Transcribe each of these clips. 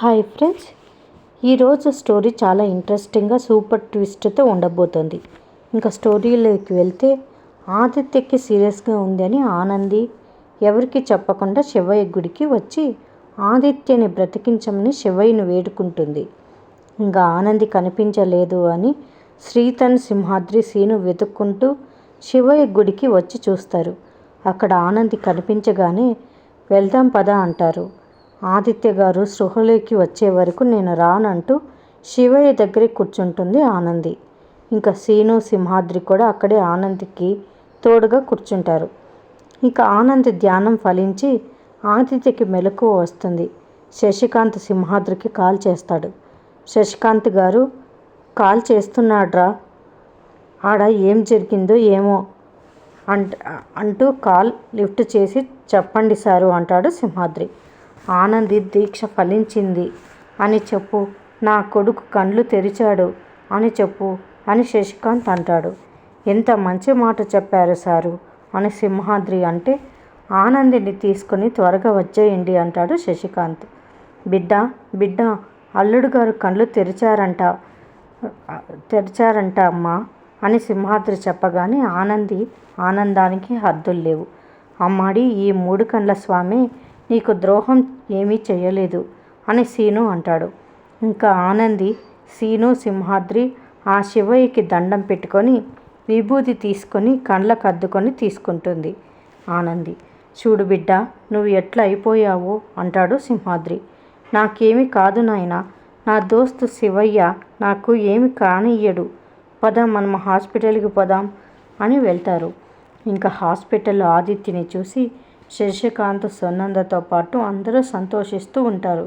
Hi friends. ఈరోజు story చాలా ఇంట్రెస్టింగ్గా సూపర్ ట్విస్ట్తో ఉండబోతోంది. ఇంకా స్టోరీలోకి వెళ్తే ఆదిత్యకి సీరియస్గా ఉంది అని ఆనంది ఎవరికి చెప్పకుండా శివయ్య గుడికి వచ్చి ఆదిత్యని బ్రతికించమని శివయ్యను వేడుకుంటుంది. ఇంకా ఆనంది కనిపించలేదు అని శ్రీతన్ సింహాద్రి సీను వెతుక్కుంటూ శివయ్య గుడికి వచ్చి చూస్తారు. అక్కడ ఆనంది కనిపించగానే వెళ్దాం పద అంటారు. ఆదిత్య గారు సృహలోకి వచ్చే వరకు నేను రానంటూ శివయ్య దగ్గరే కూర్చుంటుంది ఆనంది. ఇంకా సీను సింహాద్రి కూడా అక్కడే ఆనందికి తోడుగా కూర్చుంటారు. ఇంకా ఆనంది ధ్యానం ఫలించి ఆదిత్యకి మెలకువ వస్తుంది. శశికాంత్ సింహాద్రికి కాల్ చేస్తాడు. శశికాంత్ గారు కాల్ చేస్తున్నాడ్రా. ఆడ ఏం జరిగిందో ఏమో అంట అంటూ కాల్ లిఫ్ట్ చేసి చెప్పండి సారు అంటాడు సింహాద్రి. ఆనంది దీక్ష ఫలించింది. అని చెప్పు. నా కొడుకు కండ్లు తెరిచాడు. అని చెప్పు. అని శశికాంత్ అంటాడు. ఎంత మంచి మాట చెప్పారు సారు అని సింహాద్రి అంటే ఆనందిని తీసుకుని త్వరగా వచ్చేయండి అంటాడు శశికాంత్. బిడ్డ బిడ్డ అల్లుడు గారు కళ్ళు తెరిచారంట. తెరిచారంట అమ్మా అని సింహాద్రి చెప్పగానే ఆనంది ఆనందానికి హద్దులు లేవు. అమ్మాడి ఈ మూడు కండ్ల స్వామి నీకు ద్రోహం ఏమీ చేయలేదు అని సీను అంటాడు. ఇంకా ఆనంది సీను సింహాద్రి ఆ శివయ్యకి దండం పెట్టుకొని విభూతి తీసుకొని కండ్లకు అద్దుకొని తీసుకుంటుంది. ఆనంది చూడు బిడ్డ నువ్వు ఎట్లా అయిపోయావో అంటాడు సింహాద్రి. నాకేమి కాదు నాయన నా దోస్తు శివయ్య నాకు ఏమి కానియ్యడు. పదాం మనం హాస్పిటల్కి పోదాం అని వెళ్తారు. ఇంకా హాస్పిటల్లో ఆదిత్యని చూసి శశికాంత్ సునందతో పాటు అందరూ సంతోషిస్తూ ఉంటారు.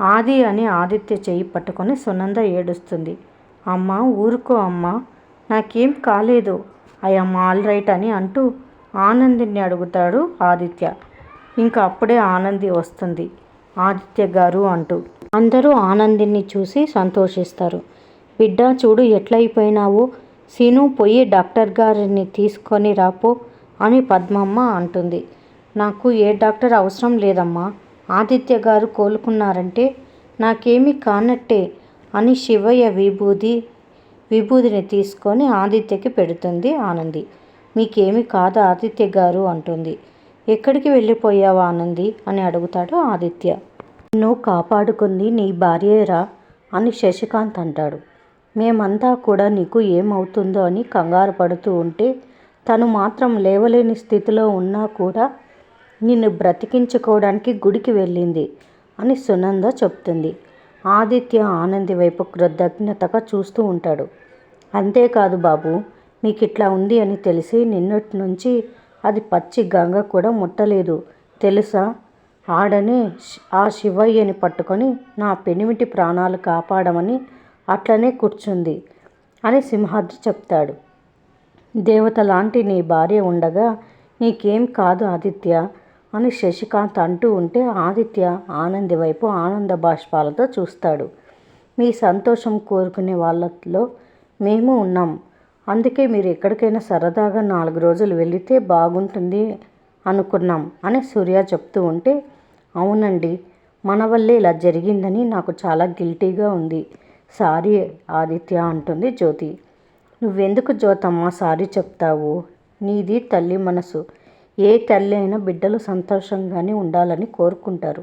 ఆది అని ఆదిత్య చేయి పట్టుకొని సునంద ఏడుస్తుంది. అమ్మ ఊరుకో అమ్మ నాకేం కాలేదు. ఐఎమ్ ఆల్ రైట్ అని అంటూ ఆనందిని అడుగుతాడు ఆదిత్య. ఇంకా అప్పుడే ఆనంది వస్తుంది. ఆదిత్య గారు అంటూ. అందరూ ఆనందిని చూసి సంతోషిస్తారు. బిడ్డ చూడు ఎట్లయిపోయినావు? సీను పోయి డాక్టర్ గారిని తీసుకొని రాపో అని పద్మమ్మ అంటుంది. నాకు ఏ డాక్టర్ అవసరం లేదమ్మా. ఆదిత్య గారు కోలుకున్నారంటే నాకేమీ కానట్టే అని శివయ్య విభూది విభూదిని తీసుకొని ఆదిత్యకి పెడుతుంది ఆనంది. మీకేమి కాదు ఆదిత్య గారు అంటుంది. ఎక్కడికి వెళ్ళిపోయావా ఆనంది అని అడుగుతాడు ఆదిత్య. నువ్వు కాపాడుకుంది నీ భార్యేరా అని శశికాంత్ అంటాడు. మేమంతా కూడా నీకు ఏమవుతుందో అని కంగారు పడుతూ ఉంటే తను మాత్రం లేవలేని స్థితిలో ఉన్నా కూడా నిన్ను బ్రతికించుకోవడానికి గుడికి వెళ్ళింది అని సునంద చెప్తుంది. ఆదిత్య ఆనంది వైపు కృతజ్ఞతగా చూస్తూ ఉంటాడు. అంతేకాదు బాబు మీకు ఇట్లా ఉంది అని తెలిసి నిన్నటి నుంచి అది పచ్చి గంగ కూడా ముట్టలేదు. తెలుసా? ఆడనే ఆ శివయ్యని పట్టుకొని నా పెనిమిటి ప్రాణాలు కాపాడమని అట్లనే కూర్చుంది అని సింహాద్రి చెప్తాడు. దేవత లాంటి నీ భార్య ఉండగా నీకేం కాదు ఆదిత్య. అని శశికాంత్ అంటూ ఉంటే ఆదిత్య ఆనంది వైపు ఆనంద బాష్పాలతో చూస్తాడు. మీ సంతోషం కోరుకునే వాళ్ళలో మేము ఉన్నాం. అందుకే మీరు ఎక్కడికైనా సరదాగా నాలుగు రోజులు వెళితే బాగుంటుంది అనుకున్నాం అని సూర్య చెప్తూ ఉంటే అవునండి మన వల్లే ఇలా జరిగిందని నాకు చాలా గిల్టీగా ఉంది. సారీ ఆదిత్య అంటుంది జ్యోతి. నువ్వెందుకు జ్యోతమ్మ సారీ చెప్తావు? నీది తల్లి మనసు. ఏ తల్లి అయినా బిడ్డలు సంతోషంగానే ఉండాలని కోరుకుంటారు.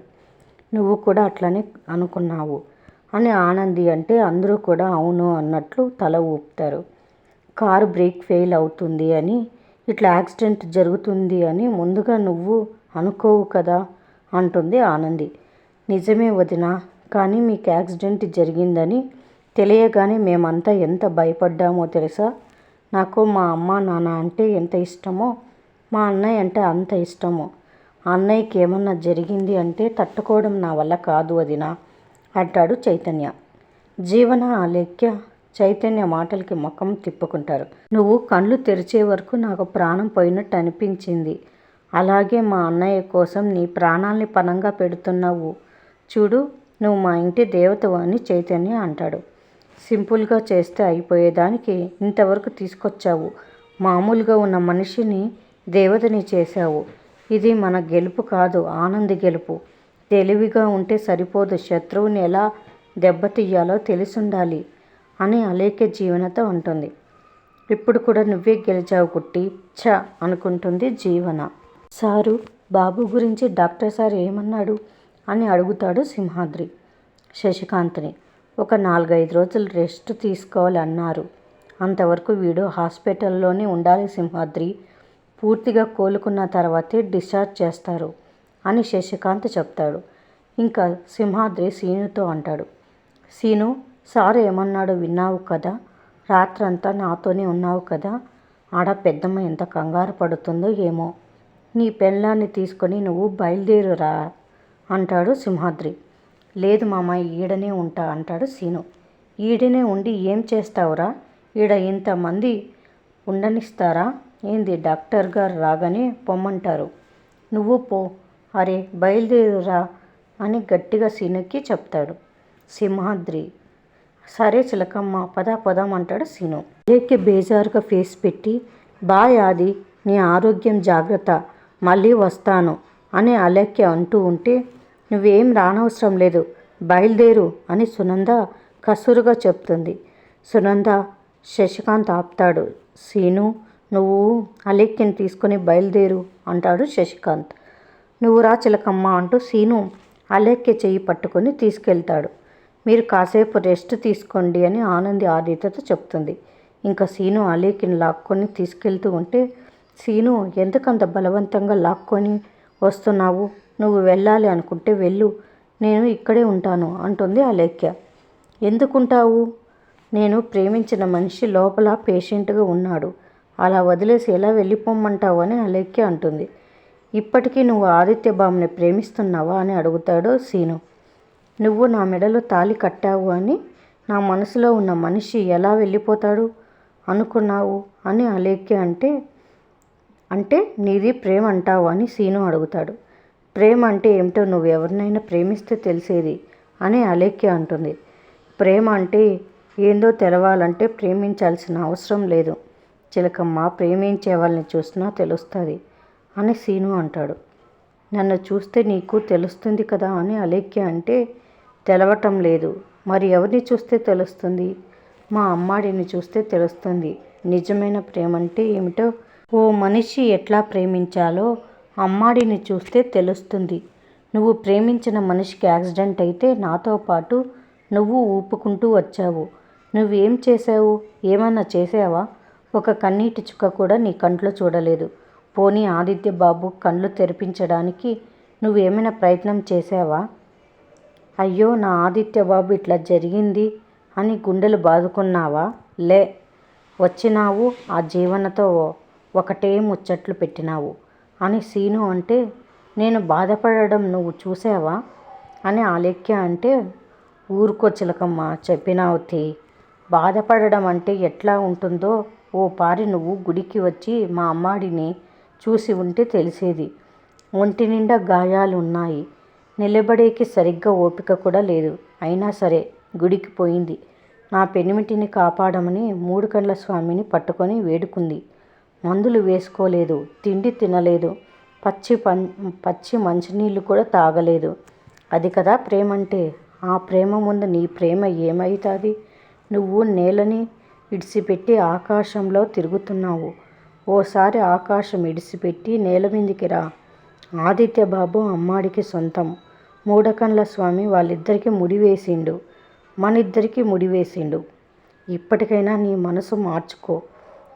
నువ్వు కూడా అట్లనే అనుకున్నావు అని ఆనంది అంటే అందరూ కూడా అవును అన్నట్లు తల ఊపుతారు. కారు బ్రేక్ ఫెయిల్ అవుతుంది అని ఇట్లా యాక్సిడెంట్ జరుగుతుంది అని ముందుగా నువ్వు అనుకోవు కదా అంటుంది ఆనంది. నిజమే వదిన కానీ మీకు యాక్సిడెంట్ జరిగిందని తెలియగానే మేమంతా ఎంత భయపడ్డామో తెలుసా? నాకు మా అమ్మ నాన్న అంటే ఎంత ఇష్టమో మా అన్నయ్య అంటే అంత ఇష్టము. అన్నయ్యకి ఏమన్నా జరిగింది అంటే తట్టుకోవడం నా వల్ల కాదు వదినా అంటాడు చైతన్య. జీవన లెక్క చైతన్య మాటలకి ముఖం తిప్పుకుంటారు. నువ్వు కళ్ళు తెరిచే వరకు నాకు ప్రాణం పోయినట్టు అనిపించింది. అలాగే మా అన్నయ్య కోసం నీ ప్రాణాల్ని పనంగా పెడుతున్నావు. చూడు నువ్వు మా ఇంటి దేవతవు అని చైతన్య అంటాడు. సింపుల్గా చేస్తే అయిపోయేదానికి ఇంతవరకు తీసుకొచ్చావు. మామూలుగా ఉన్న మనిషిని దేవతని చేశావు. ఇది మన గెలుపు కాదు ఆనంది గెలుపు. తెలివిగా ఉంటే సరిపోదు శత్రువుని ఎలా దెబ్బతీయాలో తెలిసుండాలి అని అలేఖ్య జీవనతో ఉంటుంది ఇప్పుడు కూడా నువ్వే గెలిచావు కుట్టి ఛ! అనుకుంటుంది జీవన. సారు బాబు గురించి డాక్టర్ సార్ ఏమన్నాడు అని అడుగుతాడు సింహాద్రి. శశికాంత్ని ఒక నాలుగైదు రోజులు రెస్ట్ తీసుకోవాలన్నారు. అంతవరకు వీడు హాస్పిటల్లోనే ఉండాలి సింహాద్రి. పూర్తిగా కోలుకున్న తర్వాతే డిశ్చార్జ్ చేస్తారు అని శశికాంత్ చెప్తాడు. ఇంకా సింహాద్రి సీనుతో అంటాడు. సీను సార్ ఏమన్నాడు విన్నావు కదా? రాత్రంతా నాతోనే ఉన్నావు కదా? ఆడ పెద్దమ్మ ఎంత కంగారు పడుతుందో ఏమో. నీ పెళ్ళాన్ని తీసుకొని నువ్వు బయలుదేరురా అంటాడు సింహాద్రి. లేదు మామ ఈడనే ఉంటా అంటాడు సీను. ఈడనే ఉండి ఏం చేస్తావురా? ఈడ ఇంతమంది ఉండనిస్తారా? ఏంది డాక్టర్ గారు రాగానే పొమ్మంటారు. నువ్వు పో. అరే బయలుదేరురా అని గట్టిగా సీనుకి చెప్తాడు సింహాద్రి. సరే చిలకమ్మ పదా పదం అంటాడు సీను. లేకే బేజారుగా ఫేస్ పెట్టి బాయ్ ఆది నీ ఆరోగ్యం జాగ్రత్త మళ్ళీ వస్తాను అని అలేఖ్య అంటూ ఉంటే నువ్వేం రానవసరం లేదు బయలుదేరు అని సునంద కసురుగా చెప్తుంది. సునంద శశికాంత్ ఆపుతాడు. సీను నువ్వు అలేఖ్యని తీసుకొని బయలుదేరు అంటాడు శశికాంత్. నువ్వు రా చిలకమ్మ అంటూ సీను అలేఖ్య చెయ్యి పట్టుకొని తీసుకెళ్తాడు. మీరు కాసేపు రెస్ట్ తీసుకోండి అని ఆనంది ఆదిత్యతో చెప్తుంది. ఇంకా సీను అలేఖ్యని లాక్కొని తీసుకెళ్తూ ఉంటే సీను ఎందుకంత బలవంతంగా లాక్కొని వస్తున్నావు? నువ్వు వెళ్ళాలి అనుకుంటే వెళ్ళు. నేను ఇక్కడే ఉంటాను అంటుంది అలేఖ్య ఎందుకుంటావు? నేను ప్రేమించిన మనిషి లోపల పేషెంట్గా ఉన్నాడు. అలా వదిలేసి ఎలా వెళ్ళిపోమ్మంటావు అని అలేఖ్య అంటుంది. ఇప్పటికీ నువ్వు ఆదిత్య బామ్ని ప్రేమిస్తున్నావా అని అడుగుతాడు సీను. నువ్వు నా మెడలో తాలి కట్టావు అని నా మనసులో ఉన్న మనిషి ఎలా వెళ్ళిపోతాడు అనుకున్నావు అని అలేఖ్య అంటే అంటే నీది ప్రేమ అంటావు అని సీను అడుగుతాడు. ప్రేమ అంటే ఏమిటో నువ్వు ఎవరినైనా ప్రేమిస్తే తెలిసేది అని అలేఖ్య అంటుంది. ప్రేమ అంటే ఏందో తెలవాలంటే ప్రేమించాల్సిన అవసరం లేదు. చిలకమ్మ ప్రేమించే వాళ్ళని చూసినా తెలుస్తుంది అని సీను అంటాడు. నన్ను చూస్తే నీకు తెలుస్తుంది కదా అని అలేఖ్య అంటే తెలవటం లేదు. మరి ఎవరిని చూస్తే తెలుస్తుంది? మా అమ్మాడిని చూస్తే తెలుస్తుంది. నిజమైన ప్రేమ అంటే ఏమిటో? ఓ మనిషి ఎట్లా ప్రేమించాలో అమ్మాడిని చూస్తే తెలుస్తుంది. నువ్వు ప్రేమించిన మనిషికి యాక్సిడెంట్ అయితే నాతో పాటు నువ్వు ఊపుకుంటూ వచ్చావు. నువ్వేం చేసావు ఏమన్నా చేసావా ఒక కన్నీటి చుక్క కూడా నీ కంట్లో చూడలేదు. పోనీ ఆదిత్య బాబు కళ్ళు తెరిపించడానికి నువ్వేమైనా ప్రయత్నం చేసావా అయ్యో నా ఆదిత్య బాబు ఇట్లా జరిగింది అని గుండెలు బాదుకున్నావా? లే వచ్చినావు ఆ జీవనతో ఒకటే ముచ్చట్లు పెట్టినావు అని సీను అంటే నేను బాధపడడం నువ్వు చూసావా అని ఆలెక్య అంటే ఊరుకో చిలకమ్మ చెప్పినావు తీ. బాధపడడం అంటే ఎట్లా ఉంటుందో ఓ పారి నువ్వు గుడికి వచ్చి మా అమ్మాడిని చూసి ఉంటే తెలిసేది. ఒంటి నిండా గాయాలు ఉన్నాయి నిలబడేకి సరిగ్గా ఓపిక కూడా లేదు. అయినా సరే గుడికి పోయింది. నా పెనిమిటిని కాపాడమని మూడు కండ్ల స్వామిని పట్టుకొని వేడుకుంది. మందులు వేసుకోలేదు. తిండి తినలేదు. పచ్చి పం పచ్చి మంచినీళ్ళు కూడా తాగలేదు. అది కదా ప్రేమ అంటే ఆ ప్రేమ ముందు నీ ప్రేమ ఏమవుతుంది నువ్వు నేలని ఇడిసిపెట్టి ఆకాశంలో తిరుగుతున్నావు. ఓసారి ఆకాశం ఇడిసిపెట్టి నేల మీదికి రా. ఆదిత్య బాబు అమ్మాడికి సొంతం. మూడకండ్ల స్వామి వాళ్ళిద్దరికీ ముడి వేసిండు మనిద్దరికీ ముడి వేసిండు ఇప్పటికైనా నీ మనసు మార్చుకో.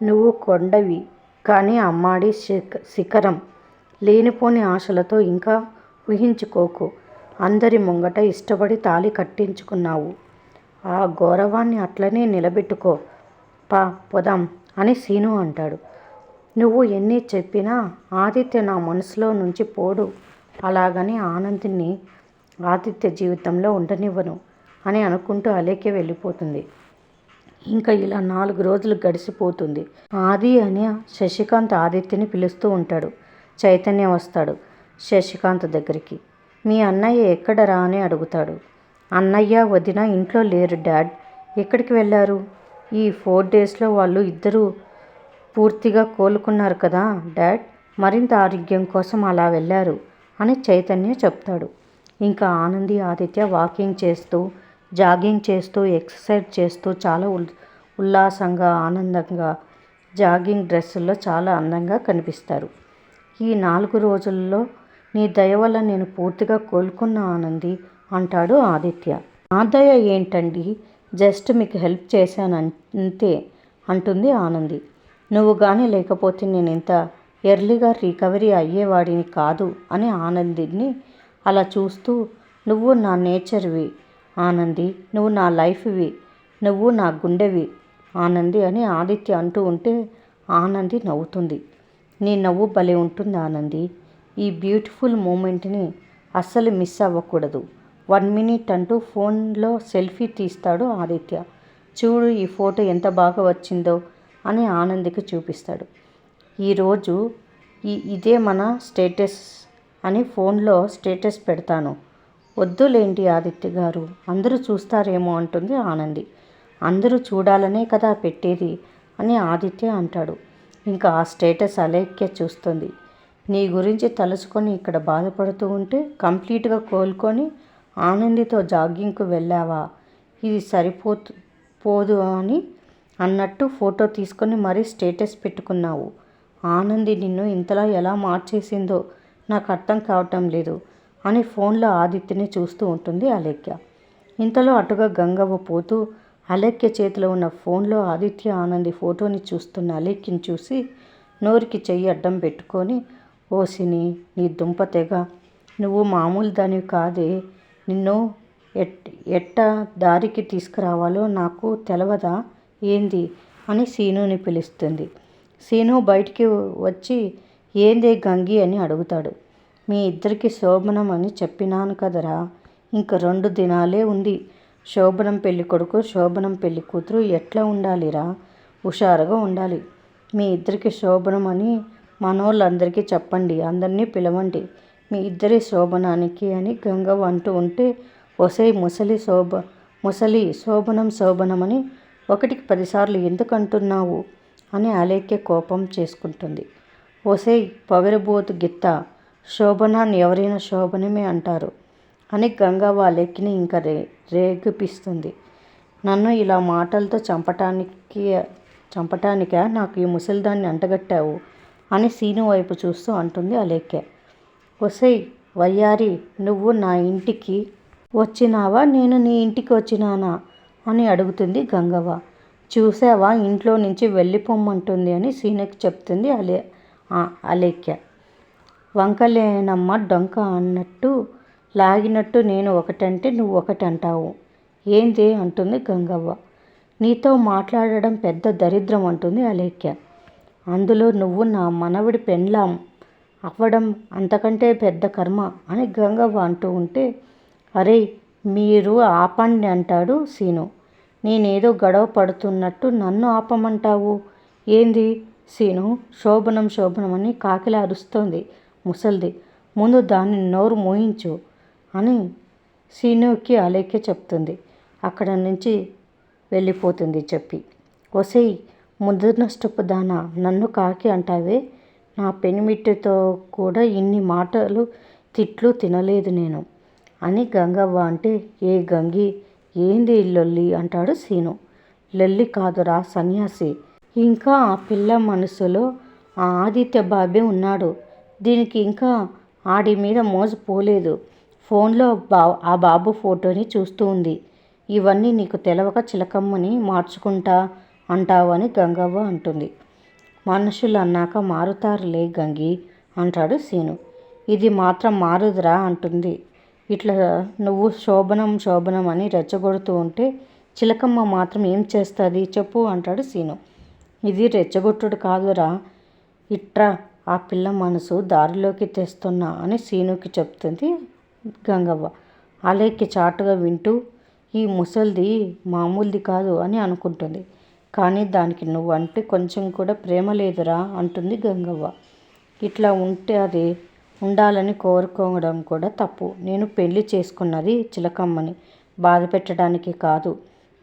నువ్వు కొండవి కానీ అమ్మాడి శిఖ శిఖరం. లేనిపోని ఆశలతో ఇంకా ఊహించుకోకు. అందరి ముంగట ఇష్టపడి తాళి కట్టించుకున్నావు. ఆ గౌరవాన్ని అట్లనే నిలబెట్టుకో. పా పొదాం అని సీను అంటాడు. నువ్వు ఎన్ని చెప్పినా ఆదిత్య నా మనసులో నుంచి పోడు. అలాగని ఆనందిని ఆదిత్య జీవితంలో ఉండనివ్వను అని అనుకుంటూ అలేకే వెళ్ళిపోతుంది. ఇంకా ఇలా నాలుగు రోజులు గడిచిపోతుంది ఆది అని శశికాంత్ ఆదిత్యని పిలుస్తూ ఉంటాడు. చైతన్య వస్తాడు శశికాంత్ దగ్గరికి. మీ అన్నయ్య ఎక్కడరా అని అడుగుతాడు. అన్నయ్య వదిన ఇంట్లో లేరు డాడ్. ఎక్కడికి వెళ్ళారు? ఈ ఫోర్ డేస్లో వాళ్ళు ఇద్దరూ పూర్తిగా కోలుకున్నారు కదా డాడ్? మరింత ఆరోగ్యం కోసం అలా వెళ్ళారు అని చైతన్య చెప్తాడు. ఇంకా ఆనంది ఆదిత్య వాకింగ్ చేస్తూ జాగింగ్ చేస్తూ ఎక్సర్సైజ్ చేస్తూ చాలా ఉల్లాసంగా ఆనందంగా జాగింగ్ డ్రెస్సుల్లో చాలా అందంగా కనిపిస్తారు. ఈ నాలుగు రోజుల్లో నీ దయ వల్ల నేను పూర్తిగా కోలుకున్న ఆనంది అంటాడు ఆదిత్య. నా దయ ఏంటండి? జస్ట్ మీకు హెల్ప్ చేశాను అంతే అంటుంది ఆనంది. నువ్వు కానీ లేకపోతే నేను ఇంత ఎర్లీగా రికవరీ అయ్యేవాడిని కాదు అని ఆనందిని అలా చూస్తూ నువ్వు నా నేచర్వి ఆనంది నువ్వు నా లైఫ్వి నువ్వు నా గుండెవి ఆనంది అని ఆదిత్య అంటూ ఉంటే ఆనంది నవ్వుతుంది. నీ నవ్వు భలే ఉంటుంది ఆనంది. ఈ బ్యూటిఫుల్ మూమెంట్ని అస్సలు మిస్ అవ్వకూడదు. వన్ మినిట్ అంటూ ఫోన్లో సెల్ఫీ తీస్తాడు ఆదిత్య. చూడు ఈ ఫోటో ఎంత బాగా వచ్చిందో అని ఆనందికి చూపిస్తాడు. ఈరోజు ఈ ఇదే మన స్టేటస్ అని ఫోన్లో స్టేటస్ పెడతాను. వద్దులేంటి ఆదిత్య గారు అందరూ చూస్తారేమో అంటుంది ఆనంది. అందరూ చూడాలనే కదా పెట్టేది అని ఆదిత్య అంటాడు. ఇంకా ఆ స్టేటస్ అలేఖ్య చూస్తుంది. నీ గురించి తలుచుకొని ఇక్కడ బాధపడుతూ ఉంటే కంప్లీట్గా కోలుకొని ఆనందితో జాగింగ్కు వెళ్ళావా? ఇది సరిపోతు పోదు అని అన్నట్టు ఫోటో తీసుకొని మరీ స్టేటస్ పెట్టుకున్నావు. ఆనంది నిన్ను ఇంతలా ఎలా మార్చేసిందో నాకు అర్థం కావటం లేదు అని ఫోన్లో ఆదిత్యని చూస్తూ ఉంటుంది అలేఖ్య. ఇంతలో అటుగా గంగవ్వ పోతూ అలేఖ్య చేతిలో ఉన్న ఫోన్లో ఆదిత్య ఆనంది ఫోటోని చూస్తున్న అలేఖ్యని చూసి నోరికి చెయ్యి అడ్డం పెట్టుకొని ఓసిని నీ దుంప తెగ. నువ్వు మామూలు దానివి కాదే. నిన్ను ఎట్ ఎట్ట దారికి తీసుకురావాలో నాకు తెలవదా? ఏంది? అని సీనుని పిలుస్తుంది. సీను బయటికి వచ్చి ఏందే గంగి అని అడుగుతాడు. మీ ఇద్దరికి శోభనం అని చెప్పినాను కదరా. ఇంక రెండు దినాలే ఉంది. శోభనం పెళ్ళి కొడుకు శోభనం పెళ్ళి కూతురు ఎట్లా ఉండాలిరా? హుషారుగా ఉండాలి. మీ ఇద్దరికి శోభనం అని మనోళ్ళందరికీ చెప్పండి. అందరినీ పిలవండి. మీ ఇద్దరి శోభనానికి అని గంగవ్వ అంటూ ఉంటే ఒసై ముసలి శోభ ముసలి శోభనం శోభనం అని ఒకటికి పదిసార్లు ఎందుకు అంటున్నావు? అని అలేఖ్య కోపం చేసుకుంటుంది. ఒసై పవిరబోతు గిత్త శోభనాన్ని ఎవరైనా శోభనమే అంటారు అని గంగవ్వ అలేఖ్యని ఇంకా రే రేగిపిస్తుంది. నన్ను ఇలా మాటలతో చంపటానికి చంపటానికా? నాకు ఈ ముసలిదాన్ని అంటగట్టావు అని సీను వైపు చూస్తూ అంటుంది అలేఖ్య. ఒసై వయ్యారి నువ్వు నా ఇంటికి వచ్చినావా? నేను నీ ఇంటికి వచ్చినానా? అని అడుగుతుంది గంగవ్వ. చూసావా ఇంట్లో నుంచి వెళ్ళిపోమ్మంటుంది అని సీనకి చెప్తుంది అలే అలేఖ్య. వంకలేనమ్మ డొంక అన్నట్టు లాగినట్టు నేను ఒకటంటే నువ్వు ఒకటి అంటావు ఏంది? అంటుంది గంగవ్వ. నీతో మాట్లాడడం పెద్ద దరిద్రం అంటుంది అలేఖ్య. అందులో నువ్వు నా మనవడి పెండ్లాం. అవ్వడం అంతకంటే పెద్ద కర్మ అని గంగవ్వ అంటూ ఉంటే అరే మీరు ఆపండి అంటాడు సీను. నేనేదో గొడవ పడుతున్నట్టు నన్ను ఆపమంటావు? ఏంది? సీను శోభనం శోభనం అని కాకిలా అరుస్తోంది ముసల్ది. ముందు దాన్ని నోరు మోయించు అని సీనుకి అలేఖ్య చెప్తుంది. అక్కడ నుంచి వెళ్ళిపోతుంది చెప్పి. ఒసేయ్ ముద్దునష్టపు దాన నన్ను కాకి అంటావే? నా పెనిమిటితో కూడా ఇన్ని మాటలు తిట్లు తినలేదు నేను. అని గంగవ్వ అంటే ఏ గంగి ఏంది లొల్లి? అంటాడు సీను. లొల్లి కాదురా సన్యాసి. ఇంకా ఆ పిల్ల మనసులో ఆ ఆదిత్య బాబే ఉన్నాడు. దీనికి ఇంకా ఆడి మీద మోజు పోలేదు. ఫోన్లో బా ఆ బాబు ఫోటోని చూస్తూ ఉంది. ఇవన్నీ నీకు తెలవక చిలకమ్మని మార్చుకుంటా అంటావు అని గంగవ్వ అంటుంది. మనుషులు అన్నాక మారుతారులే గంగి అంటాడు సీను. ఇది మాత్రం మారుదురా అంటుంది. ఇట్లా నువ్వు శోభనం శోభనం అని రెచ్చగొడుతూ ఉంటే చిలకమ్మ మాత్రం ఏం చేస్తుంది చెప్పు అంటాడు సీను. ఇది రెచ్చగొట్టుడు కాదురా. ఇట్రా ఆ పిల్ల మనసు దారిలోకి తెస్తున్నా అని సీనుకి చెప్తుంది గంగవ్వ. అలేఖ్య చాటుగా వింటూ ఈ ముసల్ది మామూలుది కాదు అని అనుకుంటుంది. కానీ దానికి నువ్వంటే కొంచెం కూడా ప్రేమ లేదురా అంటుంది గంగవ్వ. ఇట్లా ఉంటే అది ఉండాలని కోరుకోవడం కూడా తప్పు. నేను పెళ్ళి చేసుకున్నది చిలకమ్మని. బాధ పెట్టడానికి కాదు.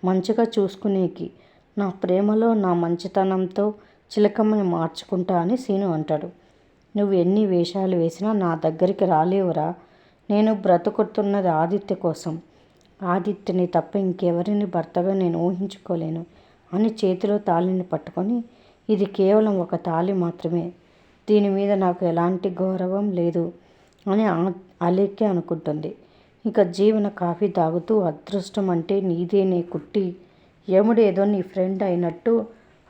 మంచిగా చూసుకునేకి. నా ప్రేమలో నా మంచితనంతో చిలకమ్మని మార్చుకుంటా అని సీను అంటాడు. నువ్వు ఎన్ని వేషాలు వేసినా నా దగ్గరికి రాలేవురా. నేను బ్రతుకుతున్నది ఆదిత్య కోసం. ఆదిత్యని తప్ప ఇంకెవరిని భర్తగా నేను ఊహించుకోలేను. అని చేతిలో తాళిని పట్టుకొని ఇది కేవలం ఒక తాళి మాత్రమే. దీని మీద నాకు ఎలాంటి గౌరవం లేదు అని అలేఖ్య అనుకుంటుంది. ఇక జీవన కాఫీ తాగుతూ అదృష్టం అంటే నీదేనే కుట్టి ఎముడేదో నీ ఫ్రెండ్ అయినట్టు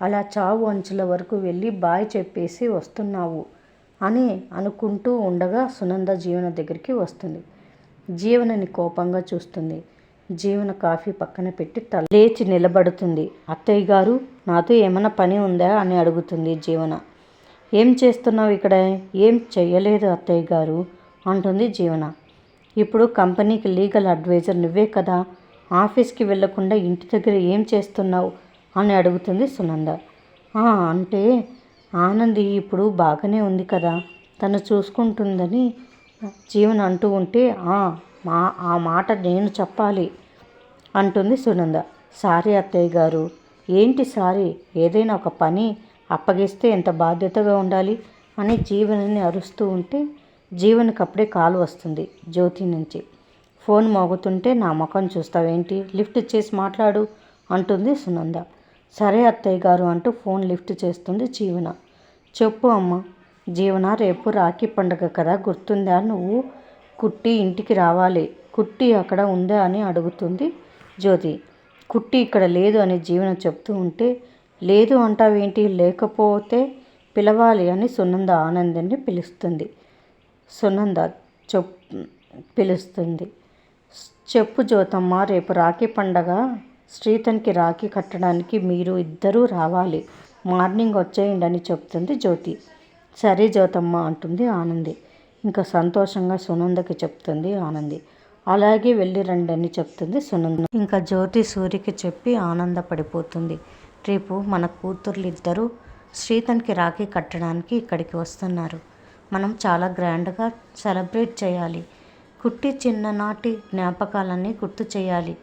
అలా చావు అంచుల వరకు వెళ్ళి బాయ్ చెప్పేసి వస్తున్నావు అని అనుకుంటూ ఉండగా సునంద జీవన దగ్గరికి వస్తుంది. జీవనని కోపంగా చూస్తుంది. జీవన కాఫీ పక్కన పెట్టి తల లేచి నిలబడుతుంది. అత్తయ్య గారు నాతో ఏమైనా పని ఉందా అని అడుగుతుంది జీవన. ఏం చేస్తున్నావు ఇక్కడ? ఏం చెయ్యలేదు అత్తయ్య గారు అంటుంది జీవన. ఇప్పుడు కంపెనీకి లీగల్ అడ్వైజర్ నువ్వే కదా ఆఫీస్కి వెళ్ళకుండా ఇంటి దగ్గర ఏం చేస్తున్నావు అని అడుగుతుంది సునంద. అంటే ఆనంది ఇప్పుడు బాగానే ఉంది కదా తను చూసుకుంటుందని జీవన్ అంటూ ఉంటే మా ఆ మాట నేను చెప్పాలి అంటుంది సునంద. సారీ అత్తయ్య గారు. ఏంటి సారీ? ఏదైనా ఒక పని అప్పగిస్తే ఎంత బాధ్యతగా ఉండాలి? అని జీవనని అరుస్తూ ఉంటే జీవనకి అప్పుడే కాల్ వస్తుంది జ్యోతి నుంచి. ఫోన్ మోగుతుంటే నా ముఖం చూస్తావేంటి? లిఫ్ట్ చేసి మాట్లాడు అంటుంది సునంద. సరే అత్తయ్య గారు అంటూ ఫోన్ లిఫ్ట్ చేస్తుంది జీవన. చెప్పు అమ్మ జీవన రేపు రాఖీ పండుగ కదా గుర్తుందా నువ్వు? కుట్టి ఇంటికి రావాలి. కుట్టి అక్కడ ఉందా అని అడుగుతుంది జ్యోతి. కుట్టి ఇక్కడ లేదు అని జీవన చెప్తూ ఉంటే లేదు అంటావేంటి? లేకపోతే పిలవాలి అని సునంద ఆనందాన్ని పిలుస్తుంది. సునంద చెప్ పిలుస్తుంది. చెప్పు జ్యోతమ్మ రేపు రాఖీ పండగ. శ్రీతన్కి రాఖీ కట్టడానికి మీరు ఇద్దరూ రావాలి. మార్నింగ్ వచ్చేయండి అని చెప్తుంది జ్యోతి. సరే జ్యోతమ్మ అంటుంది ఆనంది. ఇంకా సంతోషంగా సునందకి చెప్తుంది ఆనంది. అలాగే వెళ్ళి రండి అని చెప్తుంది సునంద. ఇంకా జ్యోతి సూర్యకి చెప్పి ఆనందపడిపోతుంది. రేపు మన కూతుర్లు ఇద్దరూ శ్రీతన్కి రాఖీ కట్టడానికి ఇక్కడికి వస్తున్నారు. మనం చాలా గ్రాండ్గా సెలబ్రేట్ చేయాలి. కుట్టి చిన్ననాటి జ్ఞాపకాలన్నీ గుర్తు చేయాలి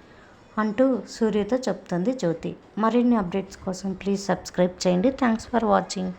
అంటూ సూర్యతో చెప్తుంది జ్యోతి. మరిన్ని అప్డేట్స్ కోసం ప్లీజ్ సబ్స్క్రైబ్ చేయండి. Thanks for watching.